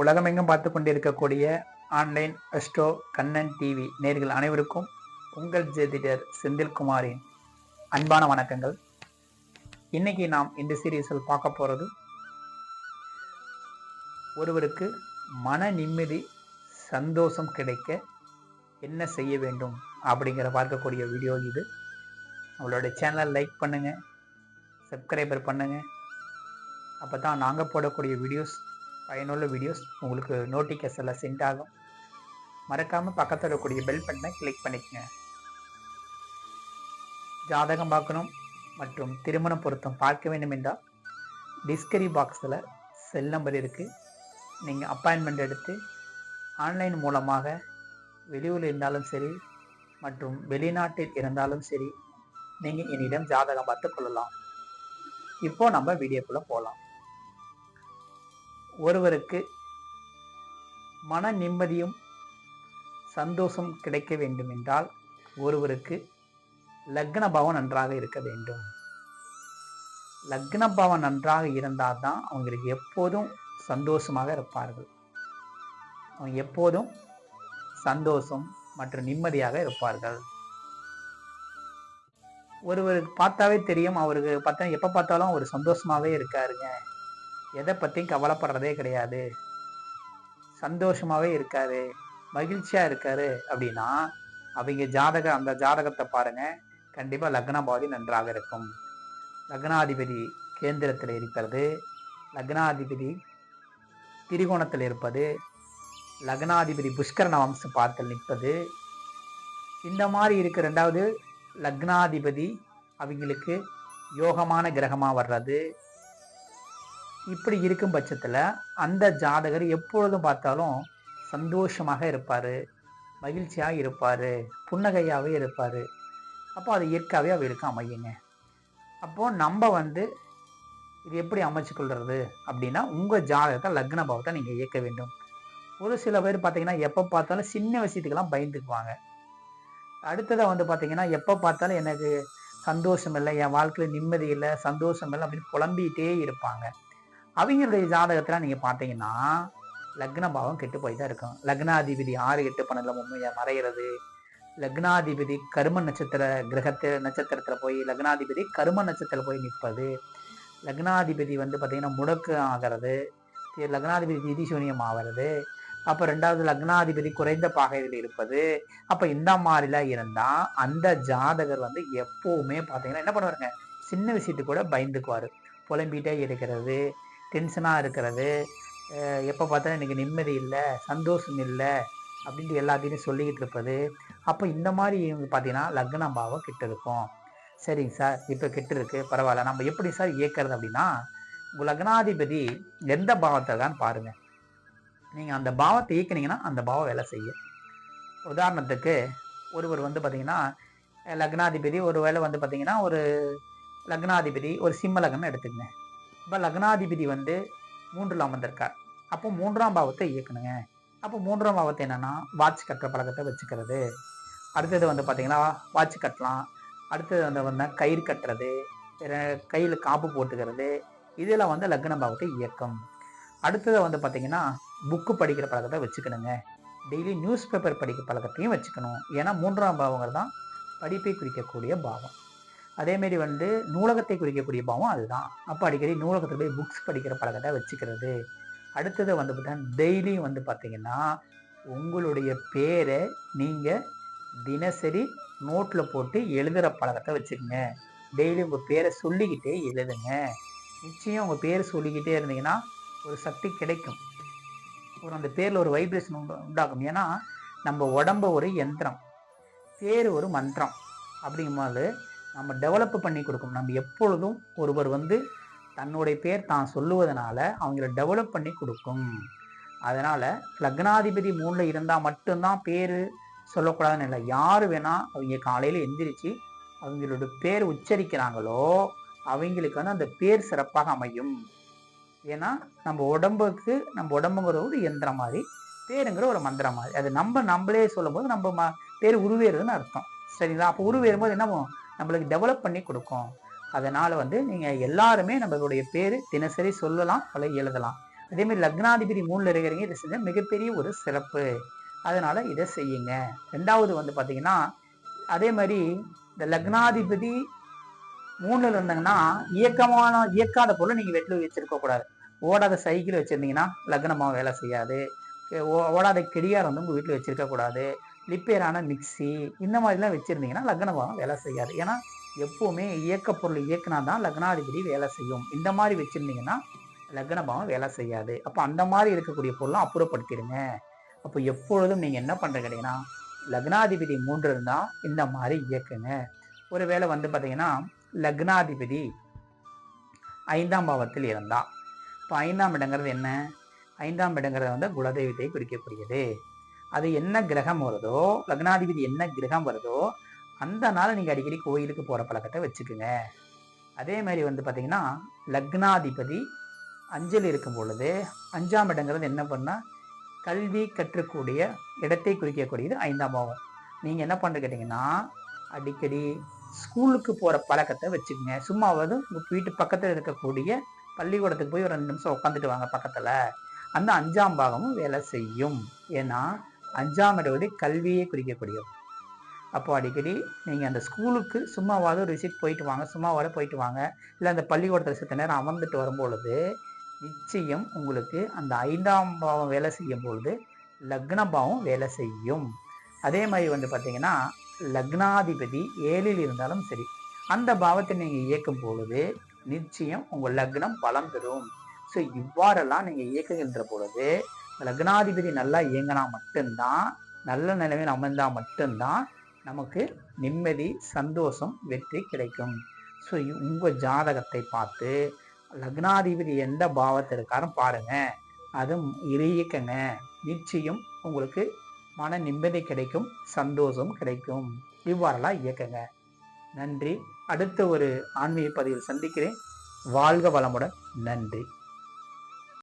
உலகமெங்கும் பார்த்து கொண்டிருக்கக்கூடிய ஆன்லைன் அஸ்டோ கண்ணன் டிவி நேர்கள் அனைவருக்கும் உங்கள் ஜெதிடர் செந்தில்குமாரின் அன்பான வணக்கங்கள். இன்னைக்கு நாம் இந்த சீரீஸில் பார்க்க போகிறது ஒருவருக்கு மன நிம்மதி சந்தோஷம் கிடைக்க என்ன செய்ய வேண்டும் அப்படிங்கிற பார்க்கக்கூடிய வீடியோ இது. நம்மளோட சேனலை லைக் பண்ணுங்கள் சப்ஸ்கிரைபர் பண்ணுங்கள் அப்போ தான் நாங்கள் போடக்கூடிய வீடியோஸ் பயனுள்ள வீடியோஸ் உங்களுக்கு நோட்டிஃபிகேஷனில் சென்ட் ஆகும். மறக்காமல் பக்கத்தில் இருக்கக்கூடிய பெல் பட்டனை கிளிக் பண்ணிக்கங்க. ஜாதகம் பார்க்கணும் மற்றும் திருமண பொருத்தம் பார்க்க வேண்டும் என்றால் டிஸ்கரி பாக்ஸில் செல் நம்பர் இருக்குது நீங்கள் அப்பாயின்மெண்ட் எடுத்து ஆன்லைன் மூலமாக வெளியூரில் இருந்தாலும் சரி மற்றும் வெளிநாட்டில் இருந்தாலும் சரி நீங்கள் என்னிடம் ஜாதகம் பார்த்து கொள்ளலாம். இப்போ நம்ம வீடியோக்குள்ளே போகலாம் ஒருவருக்கு மன நிம்மதியும் சந்தோஷம் கிடைக்க வேண்டும் என்றால் ஒருவருக்கு லக்ன பவன் நன்றாக இருக்க வேண்டும். லக்ன பவன் நன்றாக இருந்தால் தான் அவங்களுக்கு எப்போதும் சந்தோஷமாக இருப்பார்கள். அவங்க எப்போதும் சந்தோஷம் மற்றும் நிம்மதியாக இருப்பார்கள். ஒருவருக்கு பார்த்தாவே தெரியும் அவருக்கு பார்த்தா எப்போ பார்த்தாலும் அவர் சந்தோஷமாகவே இருக்காருங்க. எதை பற்றியும் கவலைப்படுறதே கிடையாது. சந்தோஷமாகவே இருக்காரு. மகிழ்ச்சியாக இருக்காரு அப்படின்னா அவங்க ஜாதக அந்த ஜாதகத்தை பாருங்கள் கண்டிப்பாக லக்னபாதி நன்றாக இருக்கும். லக்னாதிபதி கேந்திரத்தில் இருக்கிறது. லக்னாதிபதி திரிகோணத்தில் இருப்பது. லக்னாதிபதி புஷ்கரண வம்ச பார்த்தல் நிற்பது. இந்த மாதிரி இருக்க. ரெண்டாவது லக்னாதிபதி அவங்களுக்கு யோகமான கிரகமாக வர்றது. இப்படி இருக்கும் பட்சத்தில் அந்த ஜாதகர் எப்பொழுதும் பார்த்தாலும் சந்தோஷமாக இருப்பார் மகிழ்ச்சியாக இருப்பார் புன்னகையாகவே இருப்பார். அப்போ அது இயற்கையாகவே அவருக்கு அமையுங்க. அப்போது நம்ம வந்து இது எப்படி அமைச்சு கொள்வது அப்படின்னா உங்கள் ஜாதகத்தை லக்ன பாவத்தை நீங்கள் இயக்க வேண்டும். ஒரு சில பேர் பார்த்தீங்கன்னா எப்போ பார்த்தாலும் சின்ன விஷயத்துக்கெல்லாம் பயந்துக்குவாங்க. அடுத்ததாக வந்து பார்த்தீங்கன்னா எப்போ பார்த்தாலும் எனக்கு சந்தோஷம் இல்லை என் வாழ்க்கையில் நிம்மதி இல்லை சந்தோஷம் இல்லை அப்படின்னு புலம்பிகிட்டே இருப்பாங்க. அவங்களுடைய ஜாதகத்தில் நீங்கள் பார்த்தீங்கன்னா லக்ன பாவம் கெட்டு போய் தான் இருக்கும். லக்னாதிபதி ஆறு எட்டு பன்னெண்டில் உண்மையை மறைகிறது லக்னாதிபதி கரும நட்சத்திர கிரகத்து நட்சத்திரத்தில் போய் லக்னாதிபதி கரும நட்சத்திரத்தில் போய் நிற்பது. லக்னாதிபதி வந்து பார்த்திங்கன்னா முடக்கு ஆகிறது. லக்னாதிபதி திதிசூனியம் ஆகிறது அப்போ ரெண்டாவது லக்னாதிபதி குறைந்த பாகையில் இருப்பது. அப்போ இந்த மாதிரிலாம் இருந்தால் அந்த ஜாதகர் வந்து எப்போவுமே பார்த்தீங்கன்னா என்ன பண்ணுவாருங்க? சின்ன விஷயத்துக்கு கூட பயந்துக்குவார். புலம்பிகிட்டே இருக்கிறது. டென்ஷனாக இருக்கிறது. எப்போ பார்த்தாலும் எனக்கு நிம்மதி இல்லை சந்தோஷம் இல்லை அப்படின்ட்டு எல்லாத்தையும் சொல்லிக்கிட்டு இருப்பது. அப்போ இந்த மாதிரி இவங்க பார்த்தீங்கன்னா லக்ன பாவம் கிட்ட இருக்கும். சரிங்க சார் இப்போ கிட்ட இருக்கு பரவாயில்ல. நம்ம எப்படி சார் இயக்கிறது அப்படின்னா உங்கள் லக்னாதிபதி எந்த பாவத்தை தான் பாருங்கள் நீங்கள் அந்த பாவத்தை இயக்குனீங்கன்னா அந்த பாவம் வேலை செய்யும். உதாரணத்துக்கு ஒருவர் வந்து பார்த்திங்கன்னா லக்னாதிபதி ஒரு வேலை வந்து பார்த்தீங்கன்னா ஒரு லக்னாதிபதி ஒரு சிம்ம லக்னம் எடுத்துக்கங்க. இப்போ லக்னாதிபதி வந்து மூன்றில் அமர்ந்திருக்கார். அப்போ மூன்றாம் பாவத்தை இயக்கணுங்க அப்போ மூன்றாம் பாவத்தை என்னென்னா வாட்ச் கட்டுற பழக்கத்தை வச்சுக்கிறது. அடுத்தது வந்து பார்த்திங்கன்னா வாட்ச் கட்டலாம். அடுத்தது வந்து வந்து கயிறு கட்டுறது. கையில் காப்பு போட்டுக்கிறது. இதெல்லாம் வந்து லக்ன பாவத்தை இயக்கம். அடுத்தது வந்து பார்த்திங்கன்னா புக்கு படிக்கிற பழக்கத்தை வச்சுக்கணுங்க. டெய்லி நியூஸ் பேப்பர் படிக்கிற பழக்கத்தையும் வச்சுக்கணும். ஏன்னா மூன்றாம் பாவங்கள் தான் படிப்பை குறிக்கக்கூடிய பாவம். அதேமாரி வந்து நூலகத்தை குறிக்கக்கூடிய பாவம் அதுதான். அப்போ அடிக்கடி நூலகத்தில் போய் புக்ஸ் படிக்கிற பழக்கத்தை வச்சுக்கிறது. அடுத்தது வந்து பார்த்தீங்கன்னா டெய்லியும் வந்து பார்த்தீங்கன்னா உங்களுடைய பேரை நீங்கள் தினசரி நோட்டில் போட்டு எழுதுகிற பழக்கத்தை வச்சுக்கோங்க. டெய்லி உங்கள் பேரை சொல்லிக்கிட்டே எழுதுங்க. நிச்சயம் உங்கள் பேரை சொல்லிக்கிட்டே இருந்தீங்கன்னா ஒரு சக்தி கிடைக்கும். ஒரு அந்த பேரில் ஒரு வைப்ரேஷன் உண்டு உண்டாகும். ஏன்னா நம்ம உடம்ப ஒரு யந்திரம் பேர் ஒரு மந்திரம். அப்படிங்கும்போது நம்ம டெவலப் பண்ணி கொடுக்கணும் நம்ம எப்பொழுதும் ஒருவர் வந்து தன்னுடைய பேர் தான் சொல்லுவதனால அவங்கள டெவலப் பண்ணி கொடுக்கும். அதனால் லக்னாதிபதி மூணில் இருந்தால் மட்டும்தான் பேர் சொல்லக்கூடாதுன்னு இல்லை. யார் வேணால் அவங்க காலையில் எந்திரிச்சு அவங்களோட பேர் உச்சரிக்கிறாங்களோ அவங்களுக்கு வந்து அந்த பேர் சிறப்பாக அமையும். ஏன்னா நம்ம உடம்புக்கு நம்ம உடம்புங்கிற ஒரு எந்திரம் மாதிரி பேருங்கிற ஒரு மந்திரம் மாதிரி. அது நம்ம நம்மளே சொல்லும் போது நம்ம ம பேர் உருவேறுதுன்னு அர்த்தம். சரிங்களா? அப்போ உருவேறும் போது என்ன நம்மளுக்கு டெவலப் பண்ணி கொடுக்கும். அதனால் வந்து நீங்கள் எல்லாருமே நம்மளுடைய பேர் தினசரி சொல்லலாம் பல எழுதலாம். அதேமாதிரி லக்னாதிபதி மூணில் இருக்கிறீங்க இதை செஞ்சால் மிகப்பெரிய ஒரு சிறப்பு. அதனால் இதை செய்யுங்க. ரெண்டாவது வந்து பார்த்திங்கன்னா அதே மாதிரி இந்த லக்னாதிபதி மூணில் இருந்தாங்கன்னா இயக்கமான இயக்காத பொருள் நீங்கள் வெட்டில் வச்சுருக்க கூடாது. ஓடாத சைக்கிள் வச்சுருந்தீங்கன்னா லக்னமாக வேலை செய்யாது. ஓ- ஓடாத கெடியார் வந்து உங்கள் வீட்டில் வச்சுருக்கக்கூடாது லிப்பேரான மிக்சி மிக்ஸி இந்த மாதிரிலாம் வச்சிருந்தீங்கன்னா லக்னபாவம் வேலை செய்யாது. ஏன்னா எப்போவுமே இயக்கப்பொருள் இயக்குனா தான் லக்னாதிபதி வேலை செய்யும். இந்த மாதிரி வச்சுருந்தீங்கன்னா லக்ன பாவம் வேலை செய்யாது. அப்போ அந்த மாதிரி இருக்கக்கூடிய பொருளும் அப்புறப்படுத்திடுங்க. அப்போ எப்பொழுதும் நீங்கள் என்ன பண்ணுற கேட்டீங்கன்னா லக்னாதிபதி மூன்று இருந்தால் இந்த மாதிரி இயக்குங்க. ஒரு வேளை வந்து பார்த்தீங்கன்னா லக்னாதிபதி ஐந்தாம் பாவத்தில் இருந்தால் இப்போ ஐந்தாம் இடங்கிறது என்ன? ஐந்தாம் இடங்கிறது வந்து குலதெய்வத்தை குறிக்கக்கூடியது. அது என்ன கிரகம் வருதோ லக்னாதிபதி என்ன கிரகம் வருதோ அந்த நாள் நீங்கள் அடிக்கடி கோயிலுக்கு போகிற பழக்கத்தை வச்சுக்குங்க. அதே மாதிரி வந்து பார்த்திங்கன்னா லக்னாதிபதி அஞ்சல் இருக்கும் பொழுது அஞ்சாம் இடங்கிறது என்ன பண்ணால் கல்வி கற்றக்கூடிய இடத்தை குறிக்கக்கூடியது ஐந்தாம் பாவம். நீங்கள் என்ன பண்ணுறது கேட்டிங்கன்னா அடிக்கடி ஸ்கூலுக்கு போகிற பழக்கத்தை வச்சுக்கோங்க. சும்மாவது உங்கள் வீட்டு பக்கத்தில் இருக்கக்கூடிய பள்ளிக்கூடத்துக்கு போய் ஒரு ரெண்டு நிமிஷம் உட்காந்துட்டு வாங்க பக்கத்தில். அந்த அஞ்சாம் பாகமும் வேலை செய்யும். ஏன்னா அஞ்சாம் இடம் வந்து கல்வியை குறிக்கக்கூடியது. அப்போ அடிக்கடி நீங்கள் அந்த ஸ்கூலுக்கு சும்மாவாவது ஒரு விசிட் போயிட்டு வாங்க சும்மாவோட போயிட்டு வாங்க. இல்லை அந்த பள்ளிக்கூடத்தில் சித்த நேரம் அமர்ந்துட்டு வரும்பொழுது நிச்சயம் உங்களுக்கு அந்த ஐந்தாம் பாவம் வேலை செய்யும் பொழுது லக்ன பாவம் வேலை செய்யும். அதே மாதிரி வந்து பார்த்தீங்கன்னா லக்னாதிபதி ஏழில் இருந்தாலும் சரி அந்த பாவத்தை நீங்கள் இயக்கும் பொழுது நிச்சயம் உங்கள் லக்னம் பலம் பெறும் ஸோ இவ்வாறெல்லாம் நீங்கள் இயக்குகின்ற பொழுது லக்னாதிபதி நல்லா இயங்கினா மட்டும்தான் நல்ல நிலைமையில் அமைந்தால் மட்டும்தான் நமக்கு நிம்மதி சந்தோஷம் வெற்றி கிடைக்கும். ஸோ உங்கள் ஜாதகத்தை பார்த்து லக்னாதிபதி எந்த பாவத்தில் இருக்காரும் பாருங்க. அது இரு நிச்சயம் உங்களுக்கு மன நிம்மதி கிடைக்கும் சந்தோஷம் கிடைக்கும். இவ்வாறெல்லாம் இயக்கங்க. நன்றி. அடுத்த ஒரு ஆன்மீக பதிவில் சந்திக்கிறேன். வாழ்க வளமுடன். நன்றி.